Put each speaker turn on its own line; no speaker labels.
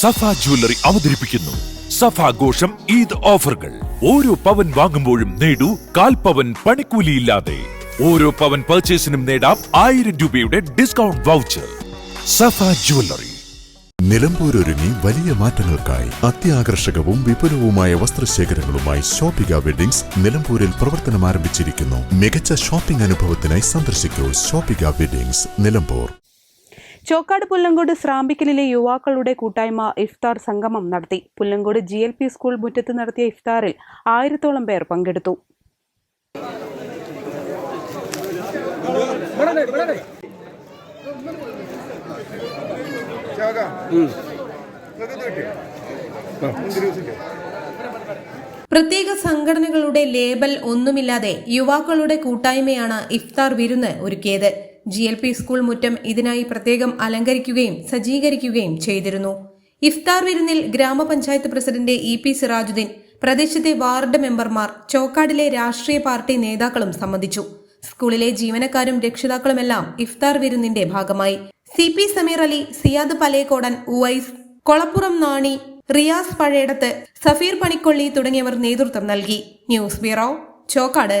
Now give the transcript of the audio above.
സഫ jewellery അവതരിപ്പിക്കുന്നു. സഫ ആഘോഷം ഈദ് ഓഫറുകൾ. ഓരോ പവൻ വാങ്ങുമ്പോഴും നേടൂ കാൽ പവൻ പണിക്കൂലിയില്ലാതെ. ഓരോ പവൻ പർച്ചേസിനും നേടാം ആയിരം രൂപയുടെ discount voucher Safa jewellery.
Nilambur ഒരുങ്ങി വലിയ മാറ്റങ്ങൾക്കായി അത്യാകർഷകവും വിപുലവുമായ വസ്ത്രശേഖരങ്ങളുമായി ഷോപ്പിക വെഡിങ്സ് നിലമ്പൂരിൽ പ്രവർത്തനം ആരംഭിച്ചിരിക്കുന്നു മികച്ച ഷോപ്പിംഗ് അനുഭവത്തിനായി സന്ദർശിക്കൂ ഷോപ്പിക വെഡിങ്സ് നിലമ്പൂർ
ചോക്കാട് പുല്ലങ്കോട് സ്രാമ്പിക്കലിലെ യുവാക്കളുടെ കൂട്ടായ്മ ഇഫ്താർ സംഗമം നടത്തി. Pullangode G L P school മുറ്റത്ത് നടത്തിയ ഇഫ്താറിൽ ആയിരത്തോളം പേർ പങ്കെടുത്തു.
പ്രത്യേക സംഘടനകളുടെ ലേബൽ ഒന്നുമില്ലാതെ യുവാക്കളുടെ കൂട്ടായ്മയാണ് ഇഫ്താർ വിരുന്ന് ഒരുക്കിയത്. ജി എൽ പി സ്കൂൾ മുറ്റം ഇതിനായി പ്രത്യേകം അലങ്കരിക്കുകയും സജ്ജീകരിക്കുകയും ചെയ്തിരുന്നു. ഇഫ്താർ വിരുന്നിൽ ഗ്രാമപഞ്ചായത്ത് പ്രസിഡന്റ് ഇ പി സിറാജുദ്ദീൻ പ്രദേശത്തെ വാർഡ് മെമ്പർമാർ ചോക്കാടിലെ രാഷ്ട്രീയ പാർട്ടി നേതാക്കളും സംബന്ധിച്ചു. സ്കൂളിലെ ജീവനക്കാരും രക്ഷിതാക്കളുമെല്ലാം ഇഫ്താർ വിരുന്നിന്റെ ഭാഗമായി. സി പി സമീർ അലി സിയാദ് പലേക്കോടൻ ഉവൈസ് കൊളപ്പുറം നാണി റിയാസ് പഴയടത്ത് സഫീർ പണിക്കൊള്ളി തുടങ്ങിയവർ നേതൃത്വം നൽകി. News bureau Chokkad.